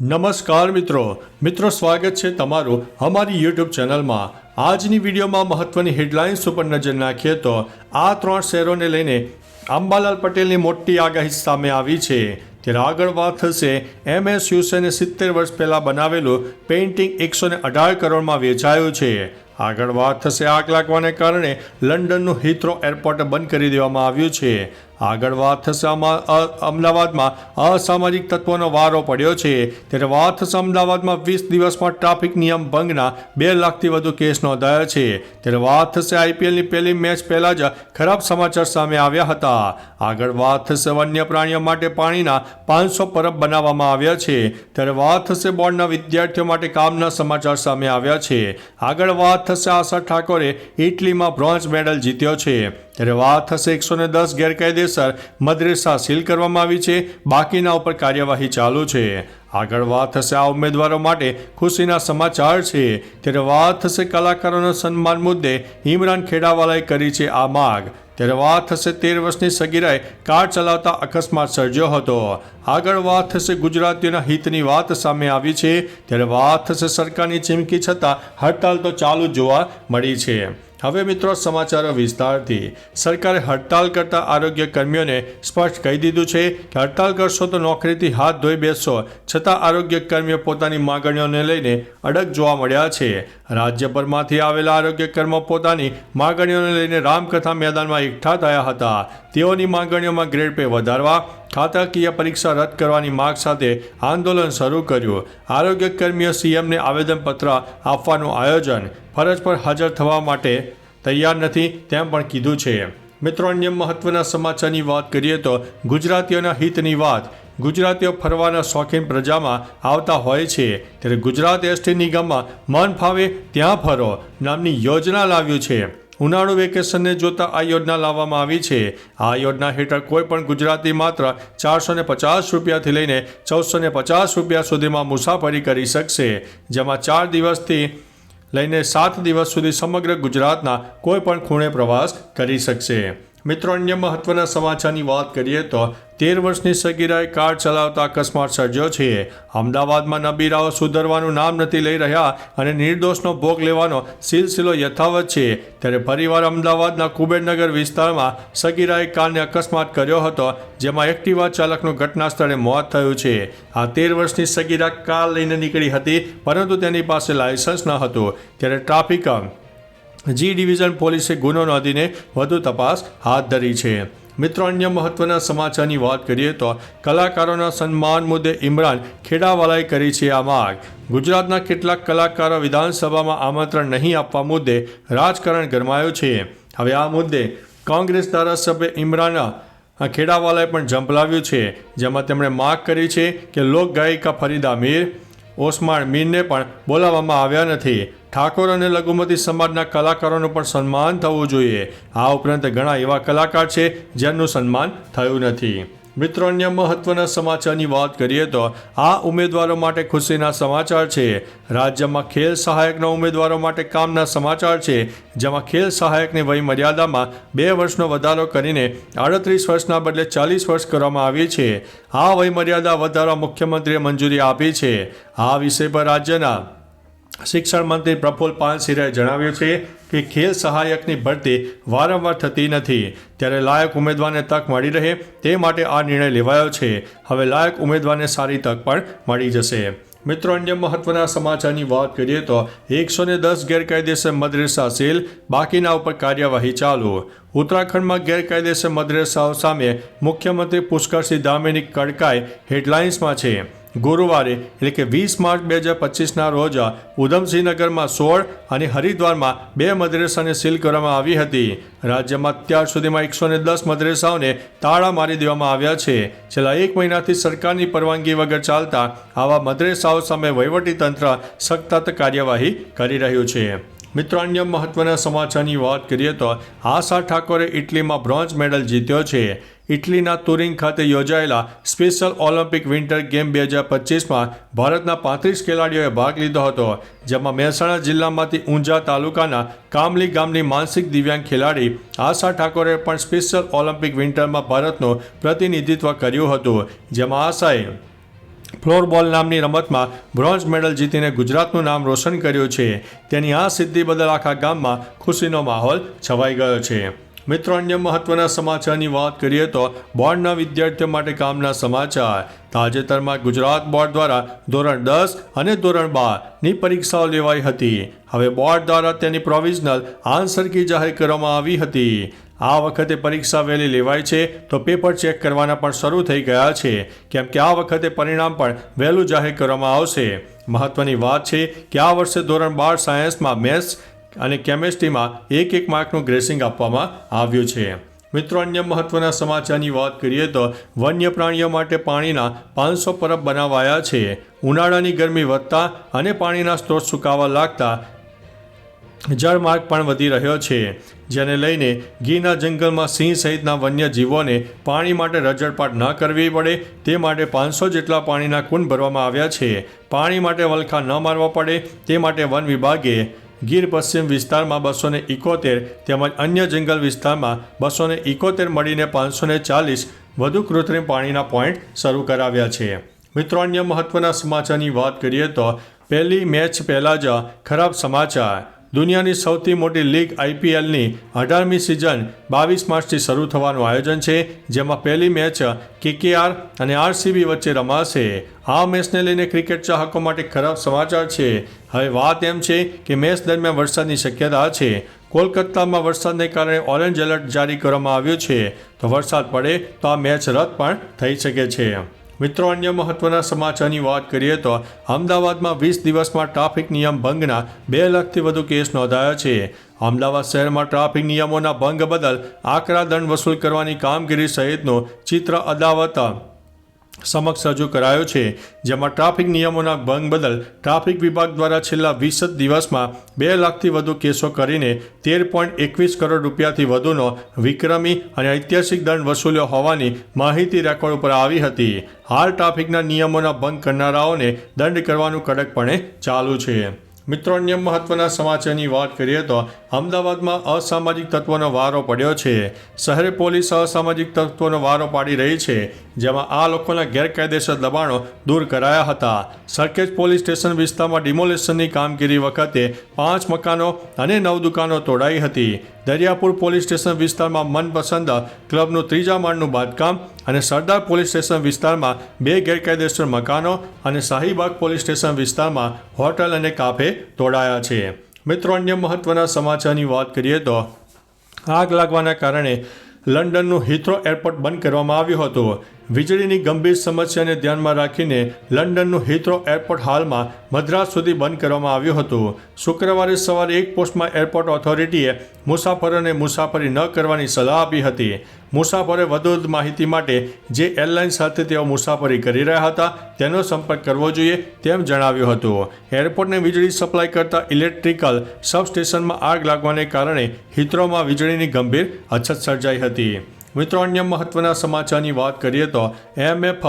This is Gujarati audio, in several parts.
નમસ્કાર મિત્રો. મિત્રો, સ્વાગત છે તમારું અમારી યુટ્યુબ ચેનલમાં. આજની વિડીયોમાં મહત્વની હેડલાઇન્સ ઉપર નજર નાખીએ તો આ ત્રણ શહેરોને લઈને અંબાલાલ પટેલની મોટી આગાહી સામે આવી છે. ત્યારે આગળ વાત થશે એમ એસ યુસેને સિત્તેર વર્ષ પહેલાં બનાવેલું પેઇન્ટિંગ એકસો ને અઢાર કરોડમાં વેચાયું છે. આગળ વાત થશે આગ લાગવાને કારણે લંડનનું હિથ્રો એરપોર્ટ બંધ કરી દેવામાં આવ્યું છે. આગળ વાત થશે અમદાવાદમાં અસામાજિક તત્વોનો વારો પડ્યો છે. ત્યારે વાત થશે અમદાવાદમાં વીસ દિવસમાં ટ્રાફિક નિયમ ભંગના બે લાખથી વધુ કેસ નોંધાયા છે. ત્યારે વાત થશે આઈપીએલની પહેલી મેચ પહેલાં જ ખરાબ સમાચાર સામે આવ્યા હતા. આગળ વાત થશે વન્ય પ્રાણીઓ માટે પાણીના પાંચસો પરબ બનાવવામાં આવ્યા છે. ત્યારે વાત થશે બોર્ડના વિદ્યાર્થીઓ માટે કામના સમાચાર સામે આવ્યા છે. આગળ વાત થશે આશા ઠાકોરે ઇટલીમાં બ્રોન્ઝ મેડલ જીત્યો છે. ત્યારે વાત થશે એકસો ને દસ ગેરકાયદેસર મદરેસા સીલ કરવામાં આવી છે. બાકીના ઉપર કાર્યવાહી ચાલુ છે. આગળ વાત થશે આ ઉમેદવારો માટે ખુશીના સમાચાર છે. ત્યારે વાત થશે કલાકારોના સન્માન મુદ્દે. ઇમરાન ખેડાવાલાએ કરી છે આ માગ. ત્યારે વાત થશે તેર વર્ષની સગીરાએ કાર ચલાવતા અકસ્માત સર્જ્યો હતો. આગળ વાત થશે ગુજરાતીઓના હિતની વાત સામે આવી છે. ત્યારે વાત થશે સરકારની ચીમકી છતાં હડતાલ તો ચાલુ જોવા મળી છે. હવે મિત્રો સમાચારો વિસ્તારથી. સરકારે હડતાલ કરતા આરોગ્ય કર્મીઓને સ્પષ્ટ કહી દીધું છે કે હડતાલ કરશો તો નોકરીથી હાથ ધોઈ બેસશો. છતાં આરોગ્ય કર્મીઓ પોતાની માગણીઓને લઈને અડગ જોવા મળ્યા છે. રાજ્યભરમાંથી આવેલા આરોગ્ય કર્મો પોતાની માગણીઓને લઈને રામકથા મેદાનમાં એકઠા થયા હતા. તેઓની માગણીઓમાં ગ્રેડ પે વધારવા ખાતાકીય પરીક્ષા રદ કરવાની માગ સાથે આંદોલન શરૂ કર્યું. આરોગ્ય કર્મીઓ સીએમને આવેદનપત્ર આપવાનું આયોજન ફરજ પર હાજર થવા માટે તૈયાર નથી તેમ પણ કીધું છે. મિત્રો, અન્ય મહત્વના સમાચારની વાત કરીએ તો ગુજરાતીઓના હિતની વાત. ગુજરાતીઓ ફરવાના શોખીન પ્રજામાં આવતા હોય છે. ત્યારે ગુજરાત એસટી નિગમમાં મન ફાવે ત્યાં ફરો નામની યોજના લાવ્યું છે. ઉનાળુ વેકેશનને જોતા આ યોજના લાવવામાં આવી છે. આ યોજના હેઠળ કોઈ પણ ગુજરાતી માત્ર ચારસો ને પચાસ રૂપિયાથી લઈને ચૌદસો ને પચાસ રૂપિયા સુધીમાં મુસાફરી કરી શકશે. જેમાં ચાર દિવસથી લઈને સાત દિવસ સુધી સમગ્ર ગુજરાતના કોઈ પણ ખૂણે પ્રવાસ કરી શકશે. મિત્રો, અન્ય મહત્વના સમાચારની વાત કરીએ તો તેર વર્ષની સગીરાએ કાર ચલાવતા અકસ્માત સર્જ્યો છે. અમદાવાદમાં નબીરાઓ સુધરવાનું નામ નથી લઈ રહ્યા અને નિર્દોષનો ભોગ લેવાનો સિલસિલો યથાવત છે. ત્યારે ફરીવાર અમદાવાદના કુબેરનગર વિસ્તારમાં સગીરાએ કારને અકસ્માત કર્યો હતો, જેમાં એક્ટિવા ચાલકનું ઘટના સ્થળે મોત થયું છે. આ તેર વર્ષની સગીરા કાર લઈને નીકળી હતી, પરંતુ તેની પાસે લાયસન્સ ન હતું. ત્યારે ટ્રાફિક જી ડિવિઝન પોલીસે ગુનો નોંધીને વધુ તપાસ હાથ ધરી છે. મિત્રો, અન્ય મહત્વના સમાચારની વાત કરીએ તો કલાકારોના સન્માન મુદ્દે ઇમરાન ખેડાવાલાએ કરી છે આ માગ. ગુજરાતના કેટલાક કલાકારો વિધાનસભામાં આમંત્રણ નહીં આપવા મુદ્દે રાજકારણ ગરમાયું છે. હવે આ મુદ્દે કોંગ્રેસ ધારાસભ્ય ઇમરાન ખેડાવાલાએ પણ ઝંપલાવ્યું છે, જેમાં તેમણે માગ કરી છે કે લોક ગાયિકા ફરીદા મીર ઓસમાણ મીરને પણ બોલાવવામાં આવ્યા નથી. ઠાકોર અને લઘુમતી સમાજના કલાકારોનું પણ સન્માન થવું જોઈએ. આ ઉપરાંત ઘણા એવા કલાકાર છે, જેમનું સન્માન થયું નથી. મિત્રો અન્ય મહત્વના સમાચારની વાત કરીએ તો આ ઉમેદવારો માટે ખુશીના સમાચાર છે. રાજ્યમાં ખેલ સહાયકના ઉમેદવારો માટે કામના સમાચાર છે. જેમાં ખેલ સહાયકની વય મર્યાદામાં બે વર્ષનો વધારો કરીને આડત્રીસ વર્ષના બદલે ચાલીસ વર્ષ કરવામાં આવી છે. આ વય મર્યાદા વધારવા મુખ્યમંત્રીએ મંજૂરી આપી છે. આ વિષય પર રાજ્યના શિક્ષણ મંત્રી પ્રફુલ પાનસિરાએ જણાવ્યું છે કે ખેલ સહાયકની ભરતી વારંવાર થતી નથી. ત્યારે લાયક ઉમેદવારને તક મળી રહે તે માટે આ નિર્ણય લેવાયો છે. હવે લાયક ઉમેદવારને સારી તક પણ મળી જશે. મિત્રો, અન્ય મહત્વના સમાચારની વાત કરીએ તો એકસો ને દસ ગેરકાયદેસર મદ્રેસા સીલ બાકીના ઉપર કાર્યવાહી ચાલુ. ઉત્તરાખંડમાં ગેરકાયદેસર મદ્રેસાઓ સામે મુખ્યમંત્રી પુષ્કરસિંહ ધામીની કડકાઈ હેડલાઇન્સમાં છે. ગુરુવારે, એટલે કે વીસ માર્ચ બે હજાર પચીસના રોજ, ઉધમસિંહનગરમાં સોળ અને હરિદ્વારમાં બે મદ્રેસાને સીલ કરવામાં આવી હતી. રાજ્યમાં અત્યાર સુધીમાં એકસો ને દસ મદ્રેસાઓને તાળા મારી દેવામાં આવ્યા છે. છેલ્લા એક મહિનાથી સરકારની પરવાનગી વગર ચાલતા આવા મદ્રેસાઓ સામે વહીવટીતંત્ર સખત કાર્યવાહી કરી રહ્યું છે. મિત્રો, અન્ય મહત્વના સમાચારની વાત કરીએ તો આશા ઠાકોરે ઇટલીમાં બ્રોન્ઝ મેડલ જીત્યો છે. ઇટલીના તુરિંગ ખાતે યોજાયેલા સ્પેશિયલ ઓલિમ્પિક વિન્ટર ગેમ બે હજાર પચીસમાં ભારતના પાંત્રીસ ખેલાડીઓએ ભાગ લીધો હતો, જેમાં મહેસાણા જિલ્લામાંથી ઊંઝા તાલુકાના કામલી ગામની માનસિક દિવ્યાંગ ખેલાડી આશા ઠાકોરે પણ સ્પેશિયલ ઓલિમ્પિક વિન્ટરમાં ભારતનું પ્રતિનિધિત્વ કર્યું હતું, જેમાં આશાએ ફ્લોરબોલ નામની રમતમાં બ્રોન્ઝ મેડલ જીતીને ગુજરાતનું નામ રોશન કર્યું છે. તેની આ સિદ્ધિ બદલ આખા ગામમાં ખુશીનો માહોલ છવાઈ ગયો છે. મિત્રો, અન્ય મહત્વના સમાચારની વાત કરીએ તો બોર્ડના વિદ્યાર્થીઓ માટે કામના સમાચાર. તાજેતરમાં ગુજરાત બોર્ડ દ્વારા ધોરણ દસ અને ધોરણ બારની પરીક્ષાઓ લેવાઈ હતી. હવે બોર્ડ દ્વારા તેની પ્રોવિઝનલ આન્સર કી જાહેર કરવામાં આવી હતી. આ વખતે પરીક્ષા વહેલી લેવાય છે તો પેપર ચેક કરવાના પણ શરૂ થઈ ગયા છે. કેમ કે આ વખતે પરિણામ પણ વહેલું જાહેર કરવામાં આવશે. મહત્વની વાત છે કે આ વર્ષે ધોરણ બાર સાયન્સમાં મેથ્સ અને કેમેસ્ટ્રીમાં એક એક માર્કનું ગ્રેસિંગ આપવામાં આવ્યું છે. મિત્રો, અન્ય મહત્વના સમાચારની વાત કરીએ તો વન્ય પ્રાણીઓ માટે પાણીના પાંચસો પરબ બનાવાયા છે. ઉનાળાની ગરમી વધતા અને પાણીના સ્ત્રોત સુકાવા લાગતા જળમાર્ગ પણ વધી રહ્યો છે. જેને લઈને ગીરના જંગલમાં સિંહ સહિતના વન્યજીવોને પાણી માટે રજળપાટ ન કરવી પડે, તે માટે પાંચસો જેટલા પાણીના કુંડ ભરવામાં આવ્યા છે. પાણી માટે વલખા ન મારવા પડે, તે માટે વન વિભાગે ગીર પશ્ચિમ વિસ્તારમાં બસો ને ઇકોતેર તેમજ અન્ય જંગલ વિસ્તારમાં બસો ને ઇકોતેર મળીને પાંચસો ને ચાલીસ વધુ કૃત્રિમ પાણીના પોઈન્ટ શરૂ કરાવ્યા છે. મિત્રો, અન્ય મહત્વના સમાચારની વાત કરીએ તો પહેલી મેચ પહેલાં જ ખરાબ સમાચાર દુનિયાની સૌથી મોટી લીગ આઈપીએલની અઢારમી સિઝન બાવીસ માર્ચથી શરૂ થવાનું આયોજન છે, જેમાં પહેલી મેચ કેકેઆર અને આરસીબી વચ્ચે રમાશે. આ મેચને લઈને ક્રિકેટ ચાહકો માટે ખરાબ સમાચાર છે. હવે વાત એમ છે કે મેચ દરમિયાન વરસાદની શક્યતા છે. કોલકાતામાં વરસાદને કારણે ઓરેન્જ એલર્ટ જારી કરવામાં આવ્યું છે. તો વરસાદ પડે તો આ મેચ રદ પણ થઈ શકે છે. મિત્રો, અન્ય મહત્વના સમાચારની વાત કરીએ તો અમદાવાદમાં વીસ દિવસમાં ટ્રાફિક નિયમ ભંગના બે લાખથી વધુ કેસ નોંધાયા છે. અમદાવાદ શહેરમાં ટ્રાફિક નિયમોના ભંગ બદલ આકરા દંડ વસૂલ કરવાની કામગીરી સહિતનું ચિત્ર અદાવત સમક્ષ રજૂ કરાયો છે, જેમાં ટ્રાફિક નિયમોના ભંગ બદલ ટ્રાફિક વિભાગ દ્વારા છેલ્લા વીસ દિવસમાં બે લાખથી વધુ કેસો કરીને તેર પોઈન્ટ એકવીસ કરોડ રૂપિયાથી વધુનો વિક્રમી અને ઐતિહાસિક દંડ વસૂલ્યો હોવાની માહિતી રેકોર્ડ ઉપર આવી હતી. હાલ ટ્રાફિકના નિયમોના ભંગ કરનારાઓને દંડ કરવાનું કડકપણે ચાલુ છે. મિત્રો, અન્ય મહત્વના સમાચારની વાત કરીએ તો અમદાવાદમાં અસામાજિક તત્વોનો વારો પડ્યો છે. શહેર પોલીસ અસામાજિક તત્વોનો વારો પાડી રહી છે, જેમાં આ લોકોના ગેરકાયદેસર દબાણો દૂર કરાયા હતા. સરખેજ પોલીસ સ્ટેશન વિસ્તારમાં ડિમોલેશનની કામગીરી વખતે પાંચ મકાનો અને નવ દુકાનો તોડાઈ હતી. દરિયાપુર પોલીસ સ્ટેશન વિસ્તારમાં મનપસંદ ક્લબનું ત્રીજા માળનું બાંધકામ અને સરદાર પોલીસ સ્ટેશન વિસ્તારમાં બે ગેરકાયદેસર મકાનો અને શાહીબાગ પોલીસ સ્ટેશન વિસ્તારમાં હોટલ અને કાફે તોડાયા છે. મિત્રો, અન્ય મહત્વના સમાચારની વાત કરીએ તો આગ લાગવાના કારણે લંડનનું હિથ્રો એરપોર્ટ બંધ કરવામાં આવ્યું હતું. વીજળીની ગંભીર સમસ્યાને ધ્યાનમાં રાખીને લંડનનું હિથ્રો એરપોર્ટ હાલમાં મદ્રાસ સુધી બંધ કરવામાં આવ્યું હતું. શુક્રવારે સવારે એક પોસ્ટમાં એરપોર્ટ ઓથોરિટીએ મુસાફરોને મુસાફરી ન કરવાની સલાહ આપી હતી. મુસાફરે વધુ માહિતી માટે જે એરલાઇન સાથે તેઓ મુસાફરી કરી રહ્યા હતા તેનો સંપર્ક કરવો જોઈએ તેમ જણાવ્યું હતું. એરપોર્ટને વીજળી સપ્લાય કરતા ઇલેક્ટ્રિકલ સબસ્ટેશનમાં આગ લાગવાને કારણે હિથ્રોમાં વીજળીની ગંભીર અછત સર્જાઈ હતી. મિત્રો, અન્ય મહત્વના સમાચારની વાત કરીએ તો એમએફ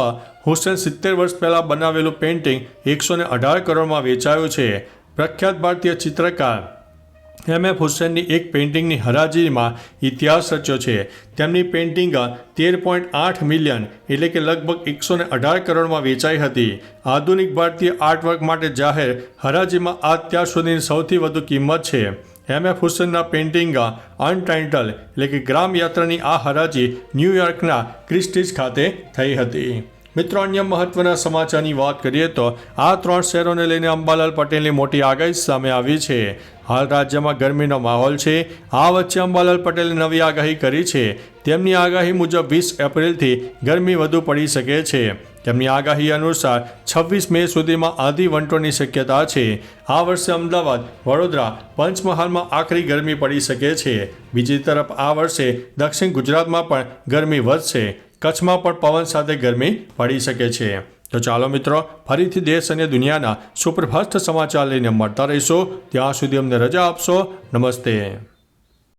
હુસેન સિત્તેર વર્ષ પહેલાં બનાવેલું પેઇન્ટિંગ એકસો ને અઢાર કરોડમાં વેચાયું છે. પ્રખ્યાત ભારતીય ચિત્રકાર એમ એફ હુસેનની એક પેઇન્ટિંગની હરાજીમાં ઇતિહાસ રચ્યો છે. તેમની પેઇન્ટિંગ તેર પોઈન્ટ આઠ મિલિયન એટલે કે લગભગ એકસો ને અઢાર કરોડમાં વેચાઈ હતી. આધુનિક ભારતીય આર્ટવર્ક માટે જાહેર હરાજીમાં આ અત્યાર સુધીની સૌથી વધુ કિંમત છે. એમ એફ હુસેનના પેઇન્ટિંગ અનટાઇટલ, એટલે કે ગ્રામ યાત્રાની આ હરાજી ન્યૂયોર્કના ક્રિસ્ટીસ ખાતે થઈ હતી. મિત્રો, અન્ય મહત્વના સમાચારની વાત કરીએ તો આ ત્રણ શહેરોને લઈને અંબાલાલ પટેલની મોટી આગાહી સામે આવી છે. હાલ રાજ્યમાં ગરમીનો માહોલ છે. આ વચ્ચે અંબાલાલ પટેલે નવી આગાહી કરી છે. તેમની આગાહી મુજબ વીસ એપ્રિલથી ગરમી વધુ પડી શકે છે. તેમની આગાહી અનુસાર છવ્વીસ મે સુધીમાં આંધી વંટોની શક્યતા છે. આ વર્ષે અમદાવાદ, વડોદરા, પંચમહાલમાં આખરી ગરમી પડી શકે છે. બીજી તરફ આ વર્ષે દક્ષિણ ગુજરાતમાં પણ ગરમી વધશે. કચ્છમાં પણ પવન સાથે ગરમી પડી શકે છે. તો ચાલો મિત્રો, ફરીથી દેશ અને દુનિયાના સુપરફાસ્ટ સમાચાર લઈને મળતા રહીશો. ત્યાં સુધી અમને રજા આપશો. નમસ્તે.